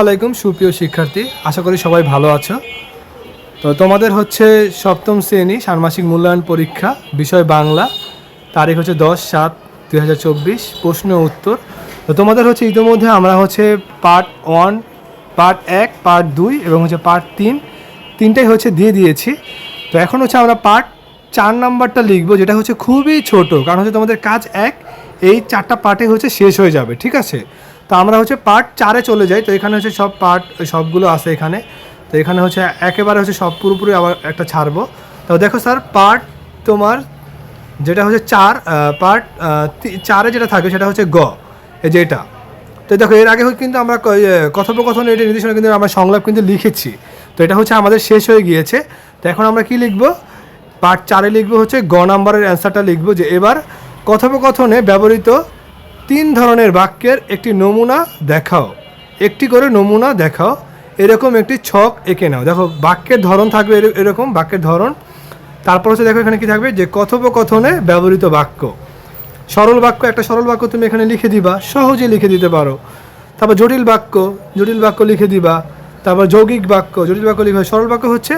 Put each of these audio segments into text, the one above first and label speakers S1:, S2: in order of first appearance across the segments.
S1: আলাইকুম, সুপ্রিয় শিক্ষার্থী। আশা করি সবাই ভালো আছো। তো তোমাদের হচ্ছে সপ্তম শ্রেণি ষান্মাসিক মূল্যায়ন পরীক্ষা, বিষয় বাংলা। তারিখ হচ্ছে দশ সাত দুই হাজার চব্বিশ, প্রশ্ন উত্তর। তো তোমাদের হচ্ছে ইতিমধ্যে আমরা হচ্ছে পার্ট ওয়ান পার্ট এক পার্ট দুই এবং হচ্ছে পার্ট তিন, তিনটাই হচ্ছে দিয়ে দিয়েছি। তো এখন হচ্ছে আমরা পার্ট চার নাম্বারটা লিখব, যেটা হচ্ছে খুবই ছোট, কারণ হচ্ছে তোমাদের কাজ এক, এই চারটা পার্টে হচ্ছে শেষ হয়ে যাবে, ঠিক আছে? তো আমরা হচ্ছে পার্ট চারে চলে যাই তো এখানে হচ্ছে সব পার্ট সবগুলো আছে এখানে। তো এখানে হচ্ছে একেবারে হচ্ছে সব পুরোপুরি আবার একটা ছাড়বো। তো দেখো স্যার পার্ট তোমার যেটা হচ্ছে চার পার্ট চারে যেটা থাকে সেটা হচ্ছে গ এই যে এটা। তো দেখো এর আগে কিন্তু আমরা ইয়ে, কথোপকথন এটা নির্দেশনা কিন্তু আমরা সংলাপ কিন্তু লিখেছি। তো এটা হচ্ছে আমাদের শেষ হয়ে গিয়েছে। তো এখন আমরা কি লিখব? পার্ট চারে লিখব হচ্ছে গ নাম্বারের অ্যান্সারটা লিখব যে এবার কথোপকথনে ব্যবহৃত তিন ধরনের বাক্যের একটি নমুনা দেখাও। একটি করে নমুনা দেখাও। এরকম একটি ছক এঁকে নাও। দেখো, বাক্যের ধরন থাকবে এর- এরকম বাক্যের ধরন। তারপর হচ্ছে দেখো এখানে কি থাকবে? যে কথোপকথনে ব্যবহৃত বাক্য। সরল বাক্য, একটা সরল বাক্য তুমি এখানে লিখে দিবা। সহজে লিখে দিতে পারো। তারপর জটিল বাক্য জটিল বাক্য লিখে দিবা। তারপর যৌগিক বাক্য, জটিল বাক্য লিখে সরল বাক্য হচ্ছে,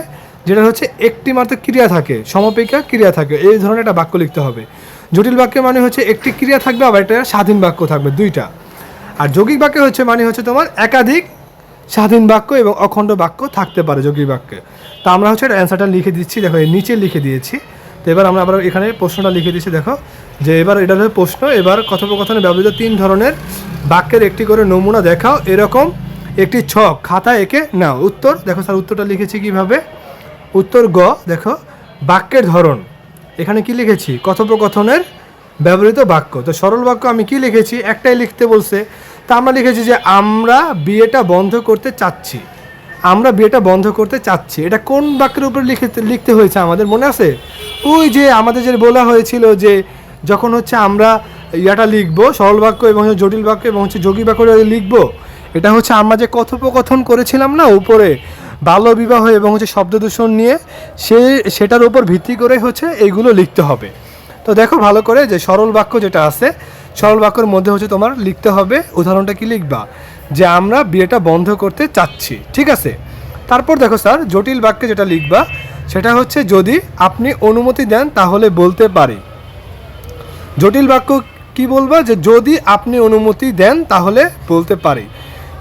S1: যেটা হচ্ছে একটি মাত্র ক্রিয়া থাকে, সমপেক্ষা ক্রিয়া থাকে। এই ধরনের একটা বাক্য লিখতে হবে। জটিল বাক্য মানে হচ্ছে একটি ক্রিয়া থাকবে, আবার একটা স্বাধীন বাক্য থাকবে, দুইটা। আর যৌগিক বাক্য হচ্ছে মানে হচ্ছে তোমার একাধিক স্বাধীন বাক্য এবং অখণ্ড বাক্য থাকতে পারে যৌগিক বাক্যে। তো আমরা হচ্ছে অ্যান্সারটা লিখে দিচ্ছি, দেখো নিচে লিখে দিয়েছি। তো এবার আমরা আবার এখানে প্রশ্নটা লিখে দিচ্ছি, দেখো। যে এবার এটা হলো প্রশ্ন, এবার কথোপকথনে ব্যবহৃত তিন ধরনের বাক্যের একটি করে নমুনা দেখাও, এরকম একটি ছক খাতা এঁকে নাও। উত্তর, দেখো স্যার, উত্তরটা লিখেছি কীভাবে? উত্তর গ, দেখো, বাক্যের ধরন। এখানে কি লিখেছি? কথোপকথনের ব্যবহৃত বাক্য। তো সরল বাক্য আমি কি লিখেছি? একটাই লিখতে বলছে, তা আমরা লিখেছি যে আমরা বিয়েটা বন্ধ করতে চাচ্ছি। আমরা বিয়েটা বন্ধ করতে চাচ্ছি। এটা কোন বাক্যের উপর লিখে লিখতে হয়েছে আমাদের মনে আছে? ওই যে আমাদের যে বলা হয়েছিল যে যখন হচ্ছে আমরা ইয়াটা লিখব, সরল বাক্য এবং জটিল বাক্য এবং হচ্ছে যোগী বাক্য লিখব, এটা হচ্ছে আমরা যে কথোপকথন করেছিলাম না উপরে বাল্য বিবাহ এবং হচ্ছে শব্দ দূষণ নিয়ে সে, সেটার উপর ভিত্তি করে হচ্ছে এইগুলো লিখতে হবে। তো দেখো ভালো করে যে সরল বাক্য যেটা আছে, সরল বাক্যের মধ্যে হচ্ছে তোমার লিখতে হবে, উদাহরণটা কি লিখবা? যে আমরা বিয়েটা বন্ধ করতে চাচ্ছি, ঠিক আছে? তারপর দেখো স্যার, জটিল বাক্যে যেটা লিখবা, সেটা হচ্ছে যদি আপনি অনুমতি দেন তাহলে বলতে পারি। জটিল বাক্য কি বলবা? যে যদি আপনি অনুমতি দেন তাহলে বলতে পারি।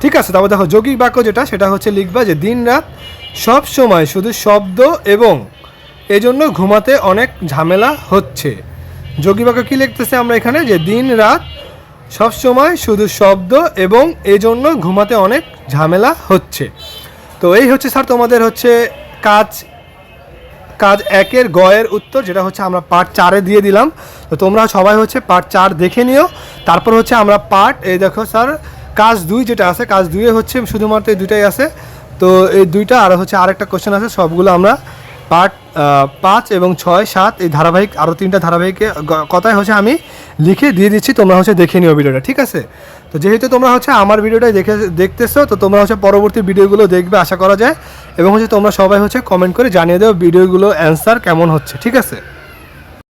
S1: ঠিক আছে, তারপর দেখো যৌগিক বাক্য যেটা, সেটা হচ্ছে লিখবা যে দিন রাত সব সময় শুধু শব্দ এবং এজন্য ঘুমাতে অনেক ঝামেলা হচ্ছে। যৌগিক বাক্য কী লিখতেছে আমরা এখানে? যে দিন রাত সব সময় শুধু শব্দ এবং এজন্য ঘুমাতে অনেক ঝামেলা হচ্ছে। তো এই হচ্ছে স্যার তোমাদের হচ্ছে কাজ কাজ একের গয়ের উত্তর, যেটা হচ্ছে আমরা পার্ট চারে দিয়ে দিলাম। তো তোমরা সবাই হচ্ছে পার্ট চার দেখে নিও। তারপর হচ্ছে আমরা পার্ট, এই দেখো স্যার কাজ দুই যেটা আছে, কাজ দুইয়ে হচ্ছে শুধুমাত্র এই দুইটাই আছে। তো এই দুইটা আর হচ্ছে আরেকটা কোশ্চেন আছে, সবগুলো আমরা পার্ট পাঁচ এবং ছয়, সাত এই ধারাবাহিক আরও তিনটা ধারাবাহিকে কথায় হচ্ছে আমি লিখে দিয়ে দিচ্ছি, তোমরা হচ্ছে দেখে নিও ভিডিওটা ঠিক আছে? তো যেহেতু তোমরা হচ্ছে আমার ভিডিওটাই দেখে, দেখতেছো, তো তোমরা হচ্ছে পরবর্তী ভিডিওগুলো দেখবে, আশা করা যায়। এবং হচ্ছে তোমরা সবাই হচ্ছে কমেন্ট করে জানিয়ে দেও ভিডিওগুলো অ্যান্সার কেমন হচ্ছে, ঠিক আছে?